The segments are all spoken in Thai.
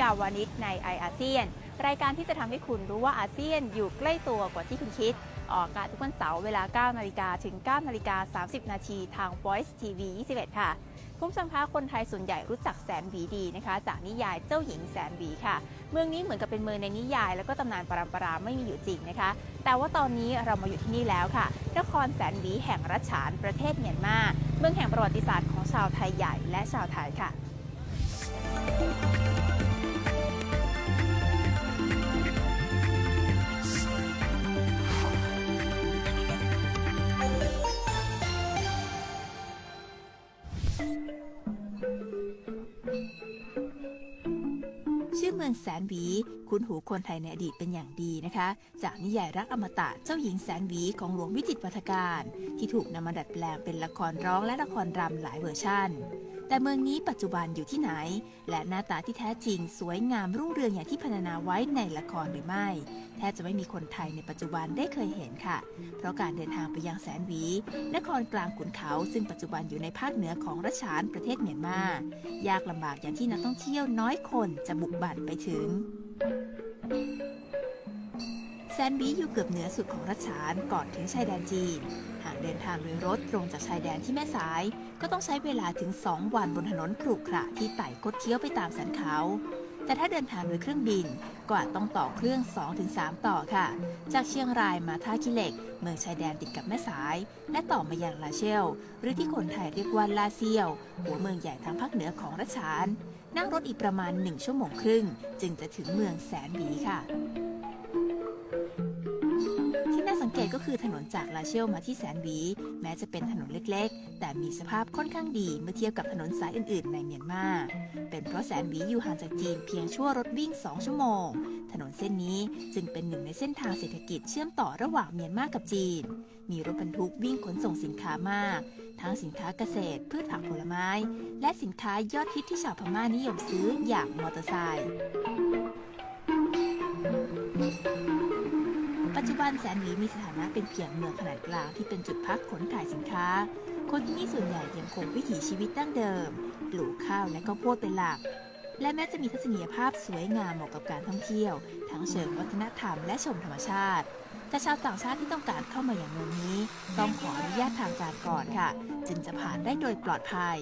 กาวานิชในไออาเซียน รายการที่จะทำให้คุณรู้ว่าอาเซียนอยู่ใกล้ตัวกว่าที่คุณคิด ออกอากาศทุกวันเสาร์เวลา 9 นาฬิกาถึง 9 นาฬิกา 30 นาทีทาง Voice TV 21 ค่ะคุณผู้ชมคะคนไทยส่วนใหญ่รู้จักแสนหวีดีนะคะ จากนิยายเจ้าหญิงแสนหวีค่ะ เมืองนี้เหมือนกับเป็นเมืองในนิยาย แล้วก็ตำนานปรำปราไม่มีอยู่จริงนะคะ แต่ว่าตอนนี้เรามาอยู่ที่นี่แล้วค่ะนครแสนหวีแห่งรัชฉานประเทศเมียนมา เมืองแห่งประวัติศาสตร์ของชาวไทยใหญ่และชาวไทยค่ะ แสนหวี คุ้นหูคนไทยในอดีตเป็นอย่างดีนะคะ จากนิยายรักอมตะเจ้าหญิงแสนหวีของหลวงวิจิตรวัฒการ ที่ถูกนำมาดัดแปลงเป็นละครร้องและละครรำหลายเวอร์ชัน แต่เมืองนี้ปัจจุบันอยู่ที่ไหน และหน้าตาที่แท้จริงสวยงามรุ่งเรืองอย่างที่พรรณนาไว้ในละครหรือไม่ แทบจะไม่มีคนไทยในปัจจุบันได้เคยเห็นค่ะ เพราะการเดินทางไปยังแสนวี นครกลางขุนเขา ซึ่งปัจจุบันอยู่ในภาคเหนือของรัชฉานประเทศเมียนมา ยากลำบากอย่างที่นักท่องเที่ยวน้อยคนจะบุกบั่นไปถึงแซนบีอยู่เกือบเหนือสุดของรัชฉานก่อนถึงชายแดนจีน หากเดินทางโดยรถตรงจากชายแดนที่แม่สาย ก็ต้องใช้เวลาถึง 2 วันบนถนนขรุขระที่ไต่คดเคี้ยวไปตามสันเขา แต่ถ้าเดินทางโดยเครื่องบินก็อาจต้องต่อเครื่อง 2-3 ต่อค่ะ จากเชียงรายมาท่าขี้เหล็ก เมืองชายแดนติดกับแม่สาย และต่อมาอยังลาเชล หรือที่คนไทยเรียกว่าลาเซียว หัวเมืองใหญ่ทางภาคเหนือของรัชานนั่งรถอีกประมาณ 1 ชั่วโมงครึ่ง จึงจะถึงเมืองแสนหวีค่ะ ก็คือถนนจากลาเชลมาที่แสนหวี แม้จะเป็นถนนเล็กๆ แต่มีสภาพค่อนข้างดีเมื่อเทียบกับถนนสายอื่นๆ ในเมียนมา เป็นเพราะแสนหวีอยู่ห่างจากจีนเพียงชั่วรถวิ่ง 2 ชั่วโมง ถนนเส้นนี้จึงเป็นหนึ่งในเส้นทางเศรษฐกิจเชื่อมต่อระหว่างเมียนมากับจีน มีรถบรรทุกวิ่งขนส่งสินค้ามาก ทั้งสินค้าเกษตร พืชผักผลไม้ และสินค้ายอดฮิตที่ชาวพม่านิยมซื้ออย่างมอเตอร์ไซค์ ปัจจุบันแสนหลีมีสถานะเป็นเพียงเมืองขนาดกลางที่เป็นจุดพักขนถ่ายสินค้า คนที่นี่ส่วนใหญ่ยังคงวิถีชีวิตดั้งเดิม ปลูกข้าวและข้าวโพดเป็นหลัก และแม้จะมีทัศนียภาพสวยงามเหมาะกับการท่องเที่ยว ทั้งเชิงวัฒนธรรมและชมธรรมชาติ แต่ชาวต่างชาติที่ต้องการเข้ามาอย่างเมืองนี้ ต้องขออนุญาตทางการก่อนค่ะ จึงจะผ่านได้โดยปลอดภัย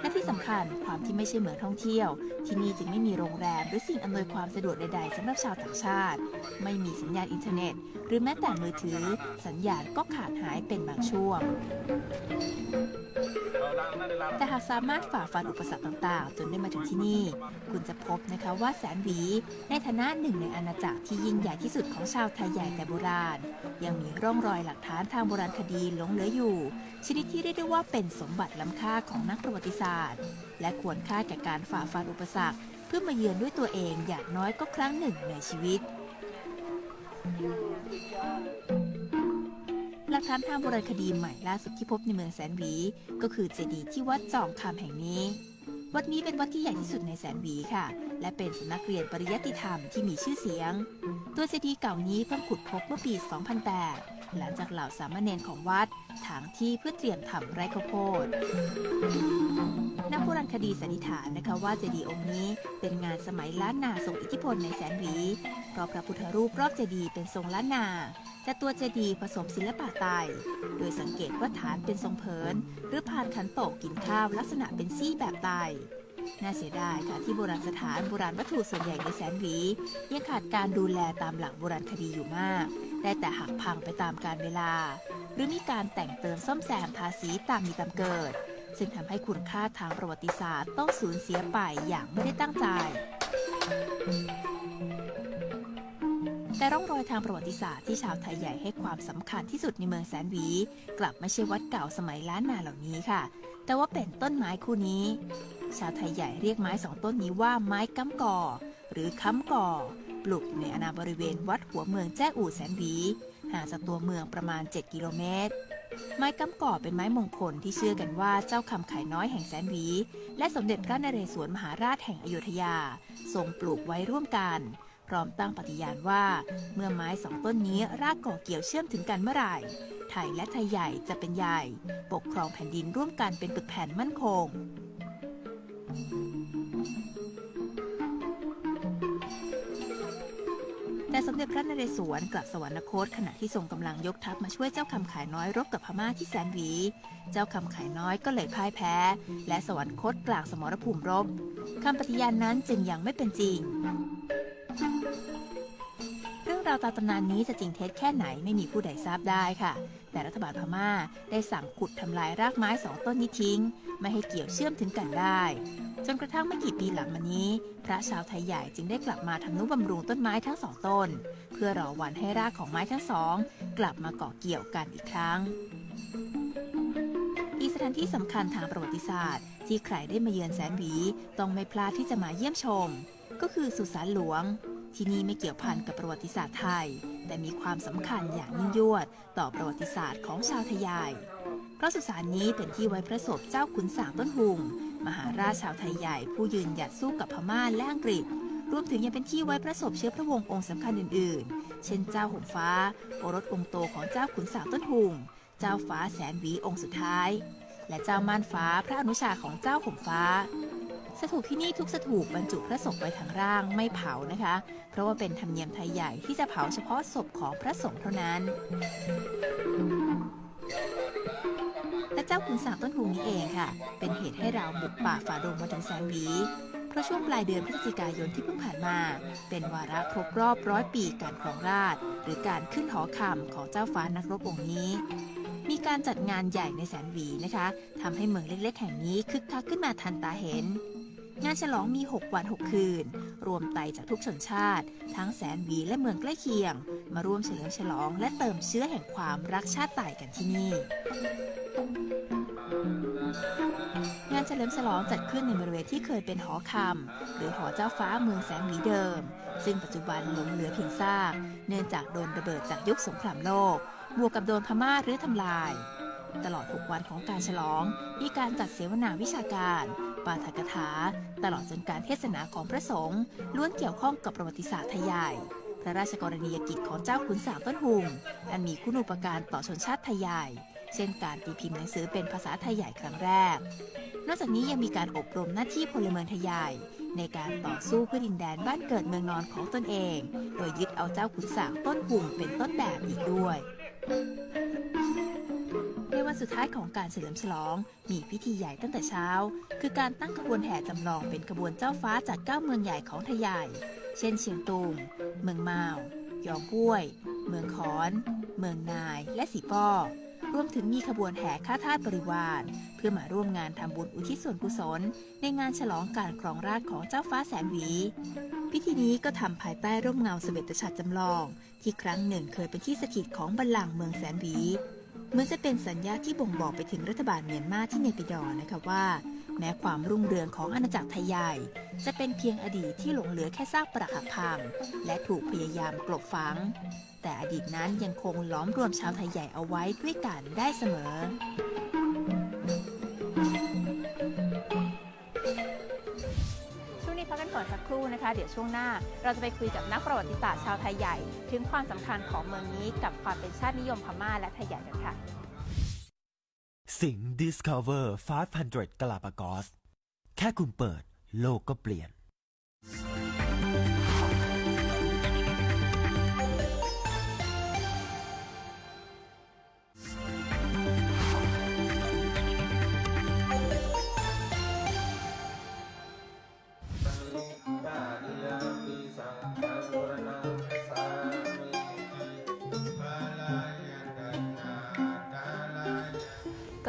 และที่สำคัญความที่ไม่ใช่เมืองท่องเที่ยว ที่นี่จึงไม่มีโรงแรมหรือสิ่งอำนวยความสะดวกใด ๆสำหรับชาวต่างชาติ ไม่มีสัญญาณอินเทอร์เน็ต หรือแม้แต่มือถือ สัญญาณก็ขาดหายเป็นบางช่วง แต่หากสามารถฝ่าฟันอุปสรรคต่างๆ จนได้มาถึงที่นี่ คุณจะพบนะคะว่าแสนหวี ในฐานะหนึ่งในอาณาจักรที่ยิ่งใหญ่ที่สุดของชาวไทยใหญ่แต่โบราณ ยังมีร่องรอยหลักฐานทางโบราณคดีหลงเหลืออยู่ ชนิดที่เรียกได้ว่าเป็นสมบัติล้ำค่าของนักประวัติศาสตร์ และควรค่าแก่การฝ่าฟันอุปสรรค เพื่อมาเยือนด้วยตัวเองอย่างน้อยก็ครั้งหนึ่งในชีวิต หลักฐานทางโบราณคดีใหม่ล่าสุดที่พบในเมืองแสนหวี ก็คือเจดีย์ที่วัดจองคำแห่งนี้ วัดนี้เป็นวัดที่ใหญ่ที่สุดในแสนหวีค่ะ และเป็นสำนักเรียนปริยัติธรรมที่มีชื่อเสียง ตัวเจดีย์เก่านี้เพิ่งขุดพบเมื่อปี 2008 หลังจากเหล่าสามเณรของวัดถางที่เพื่อเตรียมทำไร่ข้าวโพด นักโบราณคดีสันนิษฐานนะคะว่าเจดีย์องค์นี้เป็นงานสมัยล้านนาทรงอิทธิพลในแสนหวีเพราะพระพุทธรูปรอบเจดีย์เป็นทรงล้านนาแต่ตัวเจดีย์ผสมศิลปะไตยโดยสังเกตว่าฐานเป็นทรงเผินหรือผ่านขันโตกกินข้าวลักษณะเป็นซี่แบบไตยน่าเสียดายค่ะที่โบราณสถานโบราณวัตถุส่วนใหญ่ในแสนหวียังขาดการดูแลตามหลักโบราณคดีอยู่มาก ได้แต่หักพังไปตามกาลเวลา หรือมีการแต่งเติมซ่อมแซมทาสีตามมีตามเกิด ซึ่งทำให้คุณค่าทางประวัติศาสตร์ต้องสูญเสียไปอย่างไม่ได้ตั้งใจ แต่ร่องรอยทางประวัติศาสตร์ที่ชาวไทยใหญ่ให้ความสำคัญที่สุดในเมืองแสนหวี กลับไม่ใช่วัดเก่าสมัยล้านนาเหล่านี้ค่ะ แต่ว่าเป็นต้นไม้คู่นี้ ชาวไทยใหญ่เรียกไม้สองต้นนี้ว่าไม้ก้ำก่อ หรือค้ำก่อ ปลูกอยู่ในอาณาบริเวณวัดหัวเมืองแจ้อู่แสนหวีห่างจากตัวเมืองประมาณ 7 กิโลเมตร ไม้กำก่อเป็นไม้มงคลที่เชื่อกันว่าเจ้าคำไข่น้อยแห่งแสนวี และสมเด็จพระนเรศวรมหาราชแห่งอยุธยา ทรงปลูกไว้ร่วมกัน พร้อมตั้งปฏิญาณว่า เมื่อไม้สองต้นนี้รากก่อเกี่ยวเชื่อมถึงกันเมื่อไหร่ ไทยและไทยใหญ่จะเป็นใหญ่ ปกครองแผ่นดินร่วมกันเป็นปึกแผ่นมั่นคง แต่สมเด็จพระนเรศวรกลับสวรรคตขณะที่ทรงกำลังยกทัพมาช่วยเจ้าคำขายน้อยรบกับพม่าที่แสนหวี เจ้าคำขายน้อยก็เลยพ่ายแพ้ และสวรรคตกลางสมรภูมิรบคำปฏิญาณนั้นจึงยังไม่เป็นจริง เรื่องราวตามตำนานนี้จะจริงเท็จแค่ไหนไม่มีผู้ใดทราบได้ค่ะ แต่รัฐบาลพม่าได้สั่งขุดทำลายรากไม้สองต้นนี้ทิ้ง ไม่ให้เกี่ยวเชื่อมถึงกันได้ จนกระทั่งไม่กี่ปีหลังมานี้ พระชาวไทยใหญ่จึงได้กลับมาทำนุบำรุงต้นไม้ทั้งสองต้น เพื่อรอวันให้รากของไม้ทั้งสอง กลับมาเกาะเกี่ยวกันอีกครั้งอีกสถานที่สำคัญทางประวัติศาสตร์ ที่ใครได้มาเยือนแสนหวีต้องไม่พลาดที่จะมาเยี่ยมชม ก็คือสุสานหลวง ที่นี่ไม่เกี่ยวพันกับประวัติศาสตร์ไทย แต่มีความสำคัญอย่างยิ่งยวด ต่อประวัติศาสตร์ของชาวไทยใหญ่เพราะสุสานนี้เป็นที่ไว้พระศพเจ้าขุนสางต้นหุงมหาราชชาวไทยใหญ่ผู้ยืนหยัดสู้กับพม่าและอังกฤษ รวมถึงยังเป็นที่ไว้พระศพเชื้อพระวงศ์องค์สำคัญอื่น ๆ เช่นเจ้าห่มฟ้า โอรสองค์โตของเจ้าขุนสางต้นหุงเจ้าฟ้าแสนหวีองค์สุดท้าย และเจ้าม่านฟ้าพระอนุชาของเจ้าห่มฟ้า สถูปที่นี่ทุกสถูปบรรจุพระศพไว้ทางร่างไม่เผานะคะ เพราะว่าเป็นธรรมเนียมไทยใหญ่ที่จะเผาเฉพาะศพของพระสงฆ์เท่านั้นและเจ้าขุนสางต้นหูนี้เองค่ะ เป็นเหตุให้เราบุกป่าฝ่าดงมาถึงแสนวีเพราะช่วงปลายเดือนพฤศจิกายนที่เพิ่งผ่านมา เป็นวาระครบรอบร้อยปีการครองราชหรือการขึ้นหอคำของเจ้าฟ้านักรบองค์นี้ มีการจัดงานใหญ่ในแสนวีนะคะทำให้เมืองเล็กๆ แห่งนี้คึกคักขึ้นมาทันตาเห็น งานฉลองมี 6 วัน 6 คืน รวมไตจากทุกชนชาติ ทั้งแสนวีและเมืองใกล้เคียง มาร่วมเฉลิมฉลองและเติมเชื้อแห่งความรักชาติไต่กันที่นี่ งานเฉลิมฉลองจัดขึ้นในบริเวณที่เคยเป็นหอคำหรือหอเจ้าฟ้าเมืองแสนวีเดิม ซึ่งปัจจุบันหลงเหลือเพียงซากเนื่องจากโดนระเบิดจากยุคสงครามโลก บวกกับโดนพม่ารื้อทำลายตลอด 6 วันของการฉลอง มีการจัดเสวนาวิชาการ ปาฐกถา ตลอดจนการเทศนาของพระสงฆ์ล้วนเกี่ยวข้องกับประวัติศาสตร์ไทยใหญ่ พระราชกรณียกิจของเจ้าขุนสามต้นหุงอันมีคุณูปการต่อชนชาติไทยใหญ่ เช่นการตีพิมพ์หนังสือเป็นภาษาไทยใหญ่ครั้งแรก นอกจากนี้ยังมีการอบรมหน้าที่พลเมืองไทยใหญ่ในการต่อสู้เพื่อดินแดนบ้านเกิดเมืองนอนของตนเอง โดยยึดเอาเจ้าขุนสางต้นหุงเป็นต้นแบบอีกด้วย สุดท้ายของการเฉลิมฉลอง มีพิธีใหญ่ตั้งแต่เช้า คือการตั้งขบวนแห่จำลองเป็นขบวนเจ้าฟ้าจากเก้าเมืองใหญ่ของไทยใหญ่เช่นเชียงตุง เมืองมาว ยองห้วย เมืองขอน เมืองนาย และสีป้อรวมถึงมีขบวนแห่ข้าทาสบริวาร เพื่อมาร่วมงานทำบุญอุทิศส่วนกุศล ในงานฉลองการครองราชของเจ้าฟ้าแสนหวี พิธีนี้ก็ทำภายใต้ร่มเงาเสเวตฉัตรจำลอง ที่ครั้งหนึ่งเคยเป็นที่สถิตของบัลลังก์เมืองแสนหวี เหมือนจะเป็นสัญญาที่บ่งบอกไปถึงรัฐบาลเมียนมาที่เนปิดอ์นะคะว่า แม้ความรุ่งเรืองของอาณาจักรไทยใหญ่ จะเป็นเพียงอดีตที่หลงเหลือแค่ซากปรักหักพัง และถูกพยายามกลบฝัง แต่อดีตนั้นยังคงล้อมรวมชาวไทยใหญ่เอาไว้ด้วยกันได้เสมอ ครู่นะคะ เดี๋ยวช่วงหน้า เราจะไปคุยกับนักประวัติศาสตร์ชาวไทยใหญ่ ถึงความสำคัญของเมืองนี้กับความเป็นชาตินิยมพม่าและไทยใหญ่กันค่ะ สิง Discover 500 Galapagos แค่คุณเปิดโลกก็เปลี่ยน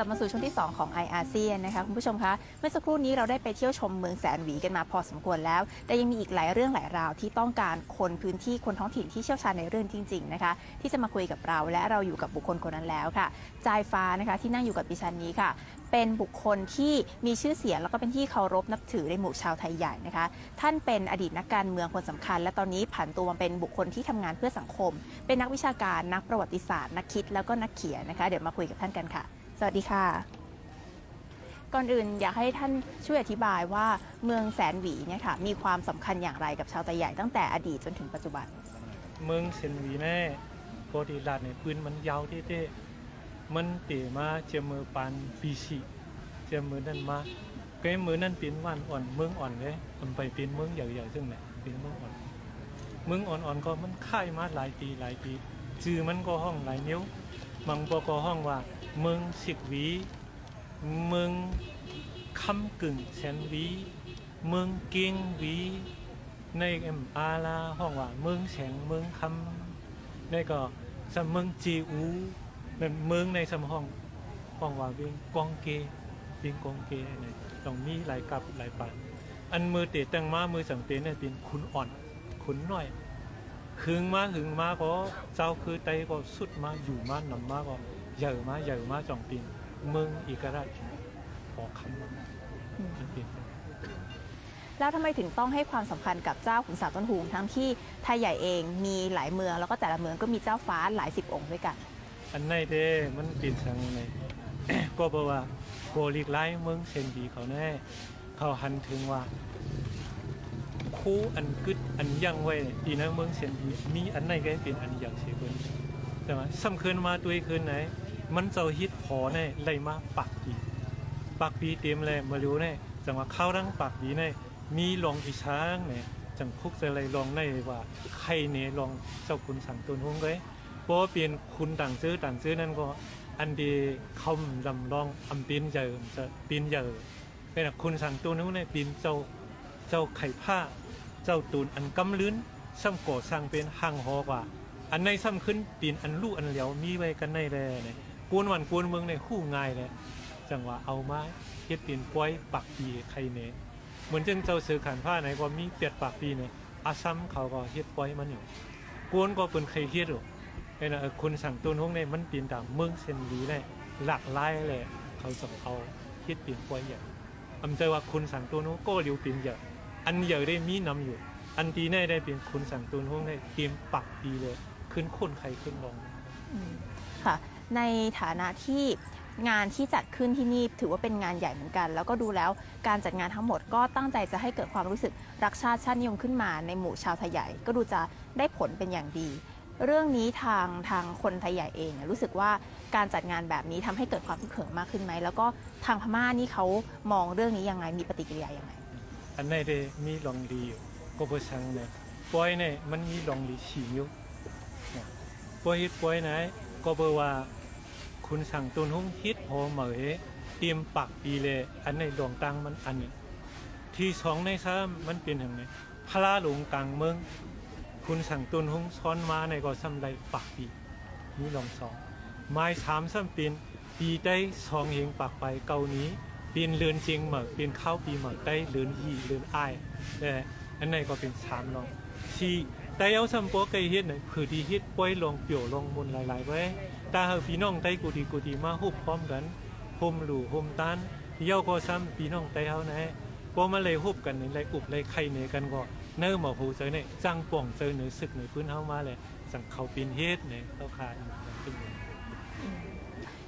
ลับมาสู่ช่วงที่ 2 ของ i ออาเซียนนะคะคุณผู้ชมคะเมื่อสักครู่นี้เราได้ไปเที่ยวชมเมืองแสนหวีกันมาพอสมควรแล้ว แต่ยังมีอีกหลายเรื่องหลายราวที่ต้องการคนพื้นที่คนท้องถิ่นที่เชี่ยวชาญในเรื่องจริง ๆ นะคะ ที่จะมาคุยกับเราและเราอยู่กับบุคคลคนนั้นแล้วค่ะจายฟ้านะคะที่นั่งอยู่กับดิฉันนี้ค่ะ เป็นบุคคลที่มีชื่อเสียงแล้วก็เป็นที่เคารพนับถือในหมู่ชาวไทยใหญ่นะคะ ท่านเป็นอดีตนักการเมืองคนสำคัญ และตอนนี้ผันตัวมาเป็นบุคคลที่ทำงานเพื่อสังคม เป็นนักวิชาการนักประวัติศาสตร์ นักคิดแล้วก็นักเขียนนะคะ เดี๋ยวมาคุยกับท่านกันค่ะ สวัสดีค่ะ ก่อนอื่นอยากให้ท่านช่วยอธิบายว่าเมืองแสนหวีเนี่ยค่ะมีความสำคัญอย่างไรกับชาวไทยใหญ่ตั้งแต่อดีตจนถึงปัจจุบัน เมืองเซนหวีแน่ปกติลาดในปืนมันยาวเท่ๆมันเตะมาเจมือปานปีชีเจมือนั่นมากมมือนั่นเป็นวันอ่อนเมืองอ่อนเลยมันไปเป็นเมืองใหญ่ๆซึ่งไหนเป็นเมืองอ่อนเมืองอ่อนๆก็มันค่ายมาหลายปีหลายปีชื่อมันก็ห้องหลายนิ้วบางปก็ห้องว่า มืองสิกหวีเมืองคำกึ่งแสนวีเมืองเกียงวีในเอ็มอาลาห้องว่าเมืองแสงเมืองคำในก็สำเมืองจีอูเป็นเมืองในสำห้องห้องว่าเวียงกองเกเวียงกองเกเนี่ยต้องมีหลายกับหลายปานอันมือเตะตั้งมามือสังเตเนี่ยเป็นขุนอ่อนขุนหน้อยหึงมาหึงมาก็เจ้าคือไตก็สุดมาอยู่มานำมาก็ ใหญ่มาใหญ่มาจ่องปีนเมืองอีกราชออกคำมามันเป็นแล้วทำไมถึงต้องให้ความสำคัญกับเจ้าขุนสาวต้นหูงทั้งที่ไทยใหญ่เองมีหลายเมือง แล้วก็แต่ละเมืองก็มีเจ้าฟ้าหลายสิบองค์ด้วยกัน อันไหนเด้มันเป็นสังในก็บอกว่าโกลีกไล่เมืองเซนดีเขาแน่เขาหันถึงว่าคู่อันกึดอันยังไว้เนี่ยปีนั้นเมืองเซนดีมีอันไหนก็เป็นอันอย่างเสียคน แต่ว่าสำคัญมาตัวคืนไหน มันเจ้าฮิตพอแน่ไล่มาปักปีปักปีเต็มเลยมารู้แน่จังว่าเข้ารังปักปีแน่มีลองอีช้างเนี่ยจังคุกจะเลยลองในว่าใครเนี่ยลองเจ้าคุณสั่งตุนหงเลยเพราะว่าเปลี่ยนคุณต่างซื้อต่างซื้อนั่นก็อันดีคำลำลองอำปีนเจอจะปีนเจอเป็นคุณสั่งตัวนู้นเนี่ยปีนเจ้าเจ้าไข่ผ้า เจ้าตูนอันกำลื้นซ้ำก่อสร้างเป็นห่างหอกว่า อันในซ้ำขึ้นปีนอันลู่อันเหลียวมีไว้กันในแลเนี่ยกวนวันกวนเมืองในคู่ง่ายเลยจังหวะเอาไมาเฮ็ดปีนป้อยปักปีใครเนี่ยเหมือนจังเจ้าเสือขันผ้าไหนก็มีเปียดปากปีเนี่ยอาซ้ำเขาก็เฮ็ดป้อยมันอยู่กวนก็เป็นใครเฮ็ดหรอกเอ้นะคุณสั่งตัวน้องเนี่ยมันปีนตามเมืองเซนดีเลยหลากหลายเลยเขาส่งเอาคิดเปลี่ยนกว่าเยอะอำใจว่าคุณสั่งตัวน้องก็เร็วปีนเยอะอันเยอะได้มีนำอยู่ อันดีแน่ได้เป็นคุณสั่งตัวน้องได้เตรียมปักดีเลย ขึ้นคนใครขึ้นลงอืมค่ะ ในฐานะที่งานที่จัดขึ้นที่นี่ถือว่าเป็นงานใหญ่เหมือนกัน แล้วก็ดูแล้วการจัดงานทั้งหมดก็ตั้งใจจะให้เกิดความรู้สึกรักชาติชาตินิยมขึ้นมาในหมู่ชาวไทยใหญ่ ก็ดูจะได้ผลเป็นอย่างดี เรื่องนี้ทางทางคนไทยใหญ่เองเนี่ยรู้สึกว่าการจัดงานแบบนี้ทำให้เกิดความคึกเขิมมากขึ้นไหมแล้วก็ทางพม่านี่เขามองเรื่องนี้ยังไงมีปฏิกิริยายังไงอันไหนได้มีลองดีอยู่ก็บ่ช่างเนี่ยปอยเนี่ยมันมีลองดีฉีนิ้วนะ ปอยฮ็ดปอยไหน ก็เบ่ว่า คุณสั่งตุนห้งฮิตพอเหมยเตรียมปักปีเลยอันในดวงตังมันอันนี้ที่สองในซ้ำมันเป็นอย่างไงพระหลวงกลางเมือง คุณสั่งตุนห้งซ้อนมาในก็ซ้ำไรปักปีนี่ลองสองไม้สามซ้ำเป็นปีได้สองเฮงปักไปเกานี้เป็นเรือนจียงเหมือเป็นข้าวปีเหมือได้เรือนยีเรือนอ้ายแต่อันในก็เป็นสามลองที่ แต่เอาซ้ำปัวไกลเฮ็ดหน่อยผือที่เฮ็ดป้อยลงเปี่ยวลงมนหลายๆไว้ตาเฮาพี่น้องไต้กูดีกูดีมาฮุบพร้อมกันห่มหลู่ห่มตันเย่าก็ซ้ำพี่น้องไต้เฮานะพอมาเลยฮุบกันนี่เลยอุบเลยไข่เนกันก็เนื้อหมอหูเจอเนี่ยจังป่องเจอเนื้อศึกเนื้อพื้นเฮามาเลยสังเขาปีนเฮ็ดเนี่ยเขาขาดขึ้นมา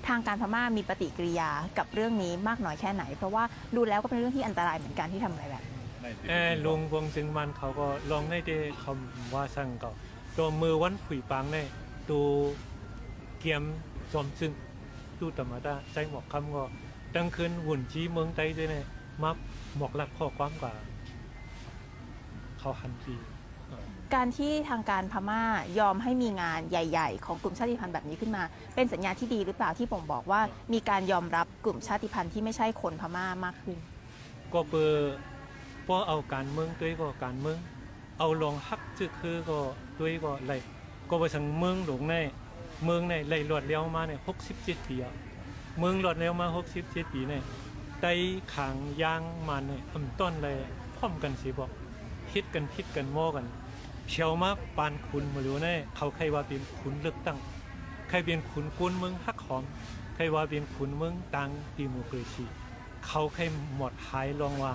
ทางการพม่ามีปฏิกิริยากับเรื่องนี้มากน้อยแค่ไหน เพราะว่าดูแล้วก็เป็นเรื่องที่อันตรายเหมือนกันที่ทำอะไรแบบ นี้แอร์ลุงวงจึงมันเขาก็ลองได้เดคำว่าสั่งก็ตัวมือวันผุยปังเนี่ยตัวเกียมจอมจึงตู้ธรรมดาใจหมอกคำก็ดังคืนหุ่นจี้เมืองไต้ด้วยเนี่ยมับหมอกหลักข้อความกว่าเขาหันทีการที่ทางการพม่ายอมให้มีงานใหญ่ ๆ ของกลุ่มชาติพันธุ์แบบนี้ขึ้นมา เป็นสัญญาณที่ดีหรือเปล่าที่ผมบอกว่า มีการยอมรับกลุ่มชาติพันธุ์ที่ไม่ใช่คนพม่ามากขึ้น ก็เปิด พอเอาการเมืองด้วยก็การเมืองเอาลองฮักจึกคือก็ด้วยก็ไรก็ไปสังเมืองหลวงในเมืองในไรรวดเลี้ยวมาเนี่ยหกสิบเจ็ดปีอะเมืองหลอดแล้วมา60 7ปีเนี่ยไต้ขางยางมันเนี่ยอำต้นเลยพร้อมกันสิบอกคิดกันพิดกันโม้กันเพียวมาปานคุณมารู้แน่เขาใครว่าเป็นคุณเลือกตั้งใครเป็นขุนกุนเมืองฮักหอมใครว่าเป็นขุนเมืองตังดีโมกรีซีเขาใครหมดหายลองว่า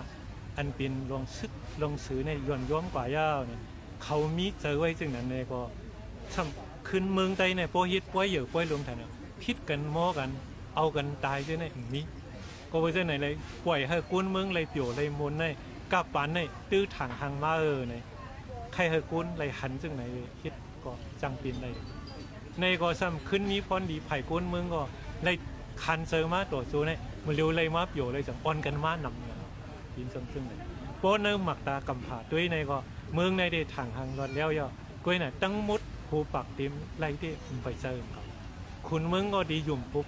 อันเป็นลองซึกลองซื้อในย่อนย้อมกว่ายาวเนี่ยเขามีเจอไว้จึงนั้นเนี่ยก็ทำขึ้นเมืองใดเนี่ยป้อฮิตป้อยเหยื่อป้อยรวมทันเนี่ยพิดกันม้กันเอากันตายด้วยเนี่ยมีก็ไปเจ้าไหนเลยปล่อยให้กุ้นเมืองเลยเปียวเลยมนเนี่ยกับปันเนี่ยตื้อถังหางมาเออเนี่ยใครให้กุ้นเลยหันจึงไหนเลยคิดก็จังปินเลยในก็ซ้ำขึ้นนี้พรดีไผ่กุ้นเมืองก็เลยคันเซอร์มาตัวจูเนี่ยมันเร็วเลยมาเปียวเลยจังอ่อนกันมานำเนี่ยยินซึ่งซึ่งเลยโป้เนื้อหมักตากำ ผาด้วยในก็เมืองในได้ถังหางรอดแล้วย่อก้อยน่ะตั้งมุดผูปักติมไรที่ไปเจอเขาคุณเมืองก็ดีหยุ่มผู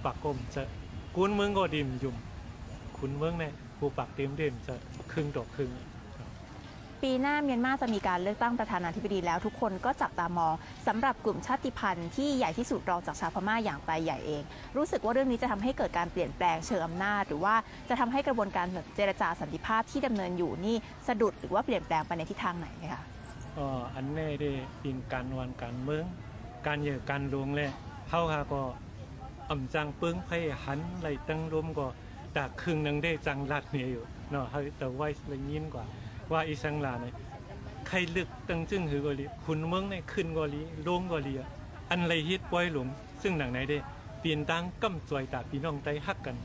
ปีหน้าเมียนมาจะมีการเลือกตั้งประธานาธิบดีแล้วทุกคนก็จับตามองสำหรับกลุ่มชาติพันธุ์ที่ใหญ่ที่สุดรองจากชาวพม่าอย่างไตใหญ่เอง รู้สึกว่าเรื่องนี้จะทำให้เกิดการเปลี่ยนแปลงเชิงอำนาจ หรือว่าจะทำให้กระบวนการเจรจาสันติภาพที่ดำเนินอยู่นี่สะดุดหรือว่าเปลี่ยนแปลงไปในทิศทางไหนไหมคะก็อันแน่ได้เป็นการวันการเมืองการเหยื่อการลวงและเฮาฮาก็อ่ำจังเปิ้งไผหันไหลตั้งรวมก็ตากครึ่งนึงได้จังลัดเนี่ยอยู่เนาะเฮาแต่ไว้ละยินกว่า ว่าอีสังลาเนี่ยใครลึกตั้งจึงหือกอลีคุณเมืองเนี่ยขึ้นกอลีลงกอลีอะอันไรฮิตปล่อยหลงซึ่งหนังไหนได้เปลี่ยนตั้งกำจวยตาพี่น้องไต้ฮักกัน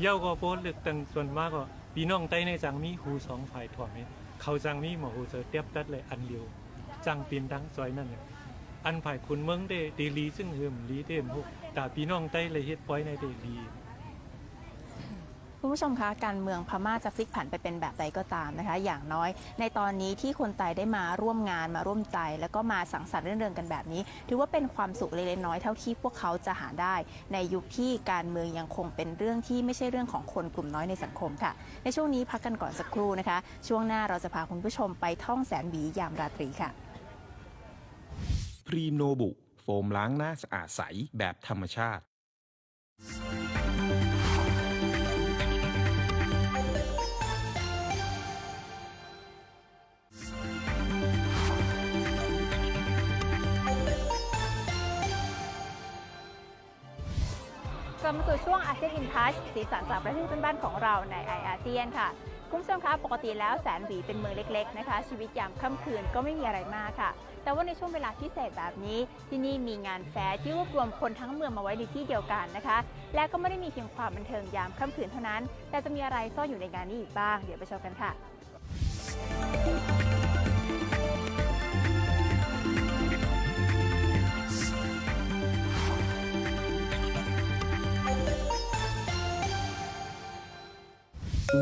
เย้าก็โพสลึกตั้งส่วนมากก็พี่น้องไต้ในจังมีหูสองฝ่ายถ่วงเนี่ยเขาจังมีหมอหูเจอเตียบตัดเลยอันเดียวจังเปลี่ยนดังซอยนั่นเนี่ยอันฝ่ายคุณเมืองได้ดีลีซึ่งเฮิมลีเดมพวกแต่พี่น้องใต้เลยฮ็ดปล่อยในเดลี คุณผู้ชมคะการเมืองพม่าจะพลิกผันไปเป็นแบบใดก็ตามนะคะ อย่างน้อยในตอนนี้ที่คนไทยได้มาร่วมงานมาร่วมใจ แล้วก็มาสังสรรค์เรื่องๆกันแบบนี้ ถือว่าเป็นความสุขเล็กๆน้อยเท่าที่พวกเขาจะหาได้ ในยุคที่การเมืองยังคงเป็นเรื่องที่ไม่ใช่เรื่องของคนกลุ่มน้อยในสังคมค่ะ ในช่วงนี้พักกันก่อนสักครู่นะคะ ช่วงหน้าเราจะพาคุณผู้ชมไปท่องแสนหวียามราตรีค่ะพรีมโนบุโฟมล้างหน้าสะอาดใสแบบธรรมชาติ ลับมาสู่ช่วงอาเซียนอินทัชสีสันจากประเทศเพื่อนบ้านของเราในไออาเซียนค่ะคุณผู้ชมคะปกติแล้วแสนหวีเป็นเมืองเล็กๆนะคะ ชีวิตยามค่ำคืนก็ไม่มีอะไรมากค่ะ แต่ว่าในช่วงเวลาพิเศษแบบนี้ ที่นี่มีงานแฟร์ที่รวบรวมคนทั้งเมืองมาไว้ในที่เดียวกันนะคะ และก็ไม่ได้มีเพียงความบันเทิงยามค่ำคืนเท่านั้น แต่จะมีอะไรซ่อนอยู่ในงานนี้อีกบ้าง เดี๋ยวไปชมกันค่ะ งา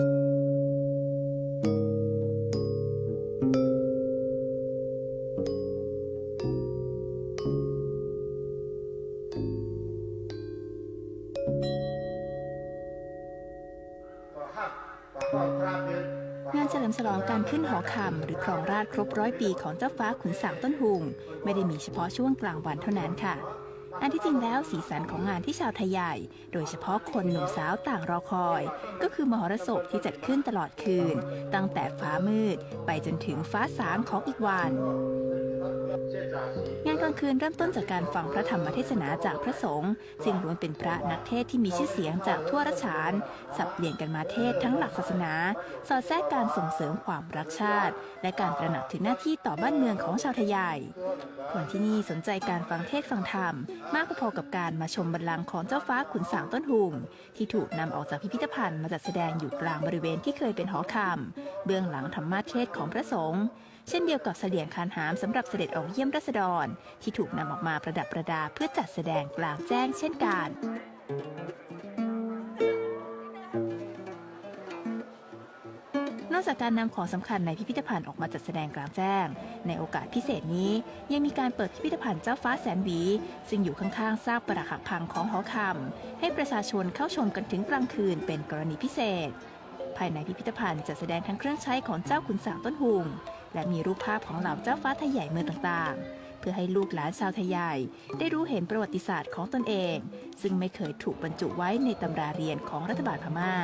นเฉลิมฉลองการขึ้นหอคำหรือครองราชครบร้อยปีของเจ้าฟ้าขุนสางต้นหุง ไม่ได้มีเฉพาะช่วงกลางวันเท่านั้นค่ะ อันที่จริงแล้วสีสันของงานที่ชาวไทยใหญ่ โดยเฉพาะคนหนุ่มสาวต่างรอคอย ก็คือมหรสพที่จัดขึ้นตลอดคืน ตั้งแต่ฟ้ามืดไปจนถึงฟ้าสางของอีกวันงาน ลางคืนเริ่มต้นจากการฟังพระธรรมเทศนาจากพระสงฆ์ซึ่งล้วนเป็นพระนักเทศที่มีชื่อเสียงจากทั่วราชาน สับเปลี่ยนกันมาเทศทั้งหลักศาสนา สอดแทรกการส่งเสริมความรักชาติ และการตระหนักถึงหน้าที่ต่อบ้านเมืองของชาวไทยใหญ่คนที่นี่สนใจการฟังเทศฟังธรรม มากพอๆกับการมาชมบัลลังก์ของเจ้าฟ้าขุนสางต้นหุงที่ถูกนำออกจากพิพิธภัณฑ์มาจัดแสดงอยู่กลางบริเวณที่เคยเป็นหอคำเบื้องหลังธรรมเทศของพระสงฆ์ เช่นเดียวกับเสลียงคานหามสำหรับเสด็จออกเยี่ยมรัษฎร ที่ถูกนำออกมาประดับประดาเพื่อจัดแสดงกลางแจ้งเช่นกันนอกจากการนำของสำคัญในพิพิธภัณฑ์ออกมาจัดแสดงกลางแจ้ง ในโอกาสพิเศษนี้ ยังมีการเปิดพิพิธภัณฑ์เจ้าฟ้าแสนหวีซึ่งอยู่ข้างๆซากปรักหักพังของหอคำให้ประชาชนเข้าชมกันถึงกลางคืนเป็นกรณีพิเศษ ภายในพิพิธภัณฑ์จะแสดงทั้งเครื่องใช้ของเจ้าขุนสางต้นหุง และมีรูปภาพของเหล่าเจ้าฟ้าไทยใหญ่เมืองต่างๆ เพื่อให้ลูกหลานชาวไทยใหญ่ได้รู้เห็นประวัติศาสตร์ของตนเอง ซึ่งไม่เคยถูกบรรจุไว้ในตำราเรียนของรัฐบาลพม่า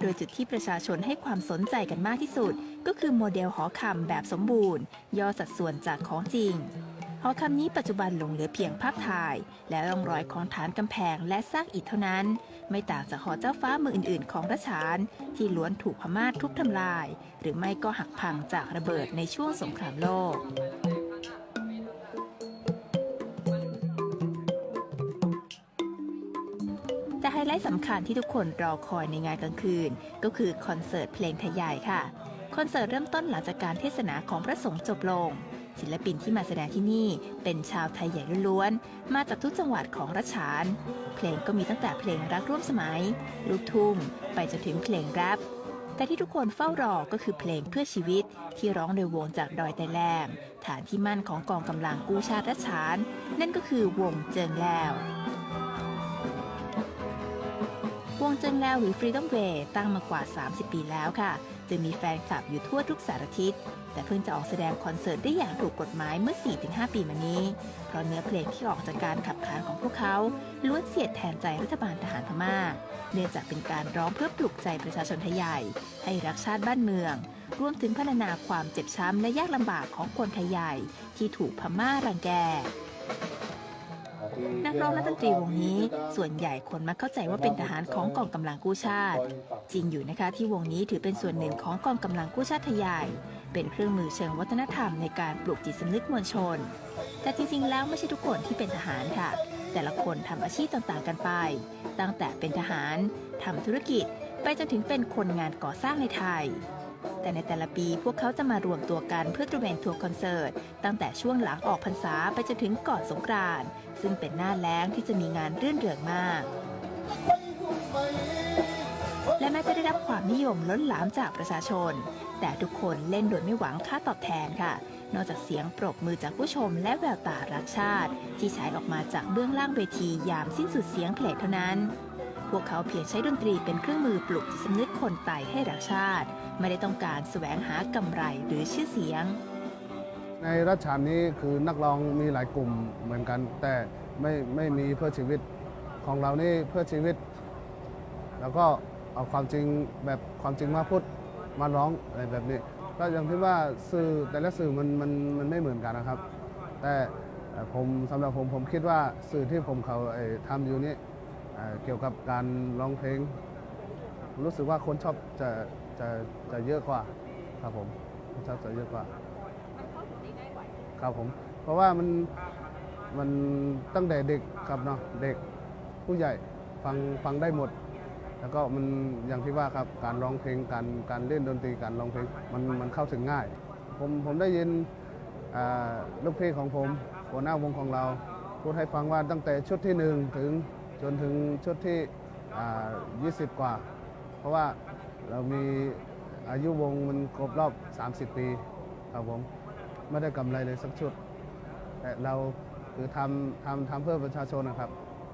โดยจุดที่ประชาชนให้ความสนใจกันมากที่สุด ก็คือโมเดลหอคำแบบสมบูรณ์ ย่อสัดส่วนจากของจริง หอคำนี้ปัจจุบันหลงเหลือเพียงภาพถ่าย และร่องรอยของฐานกำแพงและซากอิฐเท่านั้น ไม่ต่างจากหอเจ้าฟ้าเมืองอื่นๆ ของรัชฉาน ที่ล้วนถูกพม่าทุบทำลาย หรือไม่ก็หักพังจากระเบิดในช่วงสงครามโลกแต่ไฮไลท์สำคัญที่ทุกคนรอคอยในงานกลางคืน ก็คือคอนเสิร์ตเพลงไทยใหญ่ค่ะ คอนเสิร์ตเริ่มต้นหลังจากการเทศนาของพระสงฆ์จบลง ศิลปินที่มาแสดงที่นี่ เป็นชาวไทยใหญ่ล้วนๆ มาจากทุกจังหวัดของรัชาน เพลงก็มีตั้งแต่เพลงรักร่วมสมัย ลูกทุ่ง ไปจนถึงเพลงแรปแต่ที่ทุกคนเฝ้ารอก็คือเพลงเพื่อชีวิตที่ร้องโดยวงจากดอยแต่แลมฐานที่มั่นของกองกำลังกู้ชาติรัชาน นั่นก็คือวงเจิงแล้ววงเจิงแล้วหรือ Freedom Way ตั้งมากว่า 30 ปีแล้วค่ะจึงมีแฟนคลับอยู่ทั่วทุกสารทิศ แต่เพิ่งจะออกแสดงคอนเสิร์ตได้อย่างถูกกฎหมายเมื่อ 4-5 ปีมานี้ เพราะเนื้อเพลงที่ออกจากการขับขานของพวกเขาล้วนเสียดแทนใจรัฐบาลทหารพม่า เนื่องจากเป็นการร้องเพื่อปลุกใจประชาชนไทยใหญ่ ให้รักชาติบ้านเมือง รวมถึงพัฒนาความเจ็บช้ำและยากลำบากของคนไทยใหญ่ที่ถูกพม่ารังแกนักร้องและดนตรีวงนี้ ส่วนใหญ่คนมักเข้าใจว่าเป็นทหารของกองกำลังกู้ชาติ จริงอยู่นะคะที่วงนี้ถือเป็นส่วนหนึ่งของกองกำลังกู้ชาติไทยใหญ่ เป็นเครื่องมือเชิงวัฒนธรรมในการปลุกจิตสำนึกมวลชน แต่จริงๆ แล้วไม่ใช่ทุกคนที่เป็นทหารค่ะ แต่ละคนทำอาชีพต่างๆกันไป ตั้งแต่เป็นทหารทำธุรกิจ ไปจนถึงเป็นคนงานก่อสร้างในไทย แต่ในแต่ละปีพวกเขาจะมารวมตัวกันเพื่อตระเวนทัวร์คอนเสิร์ต ตั้งแต่ช่วงหลังออกพรรษาไปจนถึงก่อนสงกรานต์ซึ่งเป็นหน้าแล้งที่จะมีงานรื่นเริงมากและแม้จะได้รับความนิยมล้นหลามจากประชาชน แต่ทุกคนเล่นโดยไม่หวังค่าตอบแทนค่ะ นอกจากเสียงปรบมือจากผู้ชมและแววตารักชาติ ที่ฉายออกมาจากเบื้องล่างเวทียามสิ้นสุดเสียงเพลงเท่านั้น พวกเขาเพียงใช้ดนตรีเป็นเครื่องมือปลุกจิตสำนึกคนไต่ให้รักชาติ ไม่ได้ต้องการแสวงหากำไรหรือชื่อเสียง ในรัชฉานนี้คือนักร้องมีหลายกลุ่มเหมือนกัน แต่ไม่ไม่มีเพื่อชีวิตของเรานี่เพื่อชีวิต แล้วก็เอาความจริงแบบความจริงมาพูด มาร้องอะไรแบบนี้ ก็อย่างที่ว่าสื่อแต่ละสื่อมันมันมันไม่เหมือนกันนะครับ แต่ผมสำหรับผมผมคิดว่าสื่อที่ผมเขาเอ่อทำอยู่นี่เเกี่ยวกับการร้องเพลง รู้สึกว่าคนชอบจะจะจะเยอะกว่าครับผมคนชอบจะเยอะกว่าครับผม เพราะว่ามันมันตั้งแต่เด็กครับเนาะเด็กผู้ใหญ่ฟังฟังได้หมด แล้วก็มันอย่างที่ว่าครับการร้องเพลงการการเล่นดนตรีการร้องเพลงมันมันเข้าถึงง่าย ผมผมได้ยินลูกเพลงของผมหัวหน้าวงของเรา พูดให้ฟังว่าตั้งแต่ชุดที่หนึ่งถึงจนถึงชุดที่อ่า20 กว่า เพราะว่าเรามีอายุวงมันครบรอบ 30 ปีครับผมไม่ได้กำไรเลยสักชุด แต่เราคือทำทำทำเพื่อประชาชนนะครับ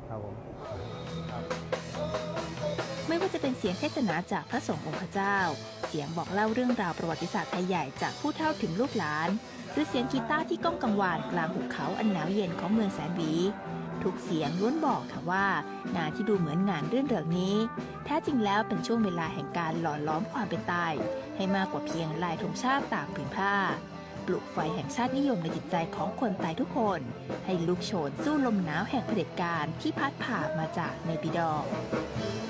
ครับผม สียงเทศนาจากพระสงฆ์องค์พระเจ้า เสียงบอกเล่าเรื่องราวประวัติศาสตร์ไทยใหญ่จากผู้เฒ่าถึงลูกหลาน หรือเสียงกีตาร์ที่ก้องกังวานกลางหุบเขาอันหนาวเย็นของเมืองแสนวีทุกเสียงล้วนบอกค่ะว่างานที่ดูเหมือนงานเรื่นเริงนี้ แท้จริงแล้วเป็นช่วงเวลาแห่งการหล่อล้อมความเป็นตายให้มากกว่าเพียงลายธงชาติตามผืนผ้า ปลุกไฟแห่งชาตินิยมในจิตใจของคนตายทุกคน ให้ลุกโชนสู้ลมหนาวแห่งเผด็จการที่พัดผ่ามาจากในปิดอปิ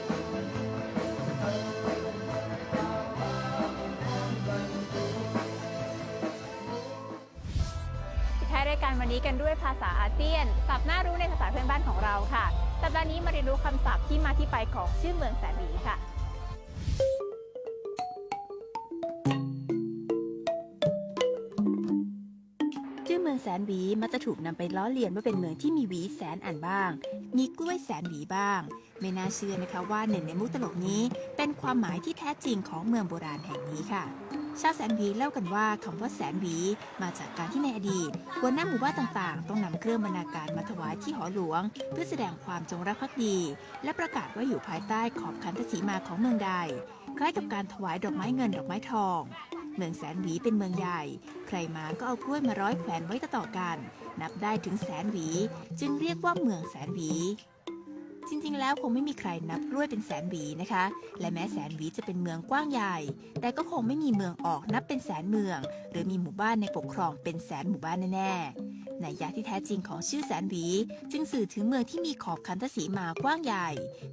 ดท้ายการวันนี้กันด้วยภาษาอาเซียนศัพท์น่ารู้ในภาษาเพื่อนบ้านของเราค่ะ สัปดาห์นี้มาเรียนรู้คำศัพท์ที่มาที่ไปของชื่อเมืองแสนหวีค่ะ ชื่อเมืองแสนหวีมักจะถูกนำไปล้อเลียนว่าเป็นเมืองที่มีหวีแสนอันบ้าง มีกล้วยแสนหวีบ้าง ไม่น่าเชื่อนะคะว่าหนึ่งในมุกตลกนี้ เป็นความหมายที่แท้จริงของเมืองโบราณแห่งนี้ค่ะ ชาวแสนหวีเล่ากันว่าคำว่าแสนหวีมาจากการที่ในอดีตหัวหน้าหมู่บ้านต่างๆ ต้องนำเครื่องบรรณาการมาถวายที่หอหลวง เพื่อแสดงความจงรักภักดี และประกาศว่าอยู่ภายใต้ขอบคันทศีมาของเมืองใด คล้ายกับการถวายดอกไม้เงินดอกไม้ทอง เมืองแสนหวีเป็นเมืองใหญ่ ใครมาก็เอากล้วยมาร้อยแขวนไว้ต่อๆกัน นับได้ถึงแสนหวี จึงเรียกว่าเมืองแสนหวี จริงๆ แล้วคงไม่มีใครนับกล้วยเป็นแสนหวีนะคะ และแม้แสนหวีจะเป็นเมืองกว้างใหญ่ แต่ก็คงไม่มีเมืองออกนับเป็นแสนเมือง หรือมีหมู่บ้านในปกครองเป็นแสนหมู่บ้านแน่ๆในยะที่แท้จริงของชื่อแสนหวี จึงสื่อถึงเมืองที่มีขอบคันทศีมากว้างใหญ่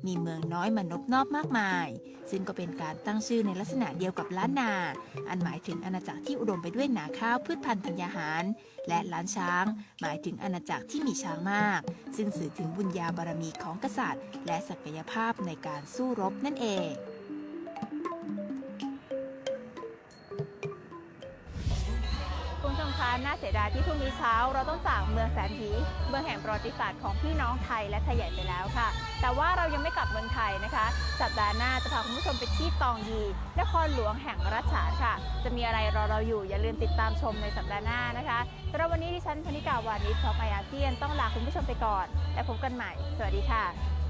มีเมืองน้อยมานบนอบมากมาย ซึ่งก็เป็นการตั้งชื่อในลักษณะเดียวกับล้านนา อันหมายถึงอาณาจักรที่อุดมไปด้วยนาข้าวพืชพันธุ์ธัญญาหาร และล้านช้าง หมายถึงอาณาจักรที่มีช้างมาก ซึ่งสื่อถึงบุญญาบารมีของกษัตริย์ และศักยภาพในการสู้รบนั่นเองคุณผู้ชมคะน่าเสียดายที่พรุ่งนี้เช้า เราต้องจากเมืองแสนหวีเมืองแห่งประวัติศาสตร์ของพี่น้องไทยและไทยใหญ่ไปแล้วค่ะ แต่ว่าเรายังไม่กลับเมืองไทยนะคะ สัปดาห์หน้าจะพาคุณผู้ชมไปที่ตองยีนครหลวงแห่งรัชฉานค่ะ จะมีอะไรรอเราอยู่อย่าลืมติดตามชมในสัปดาห์หน้านะคะสำหรับวันนี้ดิฉันพนิกาวานิชท็อมไปอาเซียนต้องลาคุณผู้ชมไปก่อน และพบกันใหม่ สวัสดีค่ะ